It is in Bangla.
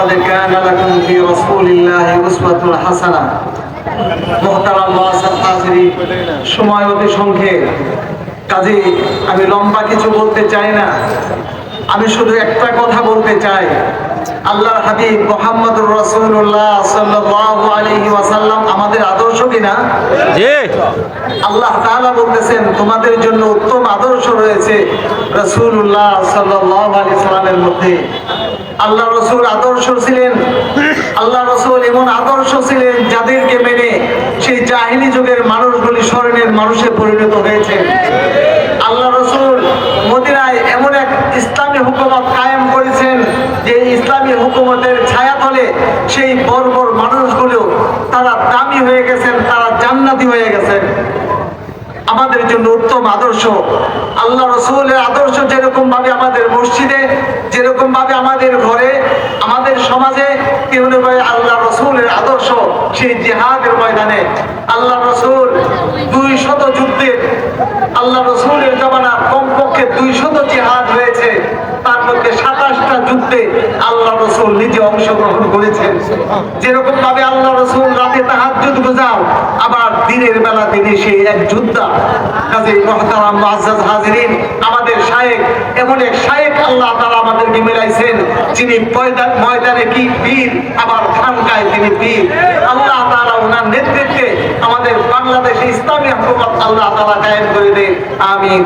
লাকাদ কানা লাকুম ফি রাসূলিল্লাহি উসওয়াতুন হাসানাহ মুহতারাম ওয়াসাত হাজিরিন সময় অতি সংক্ষেপ কাজে আমি লম্বা কিছু বলতে চাই না। আমি শুধু একটা কথা বলতে চাই। আল্লাহর হাবিব মোহাম্মদুর রাসূলুল্লাহ সাল্লাল্লাহু আলাইহি ওয়াসাল্লাম আমাদের আদর্শ কিনা? জি। আল্লাহ তাআলা বলতেছেন তোমাদের জন্য উত্তম আদর্শ রয়েছে রাসূলুল্লাহ সাল্লাল্লাহু আলাইহি সাল্লামের মধ্যে। আল্লাহ রসুল আদর্শ ছিলেন। আল্লাহ রসুল এমন আদর্শ ছিলেন যাদেরকে মেনে সেই জাহিলি যুগের মানুষগুলি স্মরণের মানুষে পরিণত হয়েছে। আল্লাহ রসুল মদিনায় এমন এক ইসলামী হুকুমত কায়েম করেছেন যে ইসলামী হুকুমতের ছায়াতলে সেই বর্বর মানুষগুলো তারা দামি হয়ে গেছেন, তারা জান্নাতি হয়ে গেছেন। আমাদের জন্য উত্তম আদর্শ। আল্লাহ রসুলের আদর্শ যেরকম ভাবে আমাদের মসজিদে যেরকম ভাবে আমাদের ঘরে, আমাদের সমাজে ভাবে আল্লাহ রসুলের আদর্শ, সেই জেহাদের ময়দানে। আল্লাহ রসুল দুই শত যুদ্ধে আল্লাহ রসুলের জমানা কমপক্ষে দুই শত জেহাদ হয়েছে। তার মধ্যে সাতাশটা যুদ্ধে আল্লাহ রসুল নিজে অংশগ্রহণ করেছেন। যেরকম ভাবে আল্লাহ রসুল রাতে তাহাজ্জুদ গুজার আবার দিনের বেলা তিনি সেই এক যুদ্ধা কাজে মহতারাম হাজিরিন আমাদের শায়েক এমন এক শায়েক আল্লাহ তারা আমাদেরকে মিলাইছেন, যিনি ময়দান কি বীর, আবার খানকায় তিনি বীর। আল্লাহ তারা ওনার নেতৃত্বে আমাদের বাংলাদেশে ইসলামী হুকুমত আল্লাহ তারা কায়েম করে দেন। আমিন।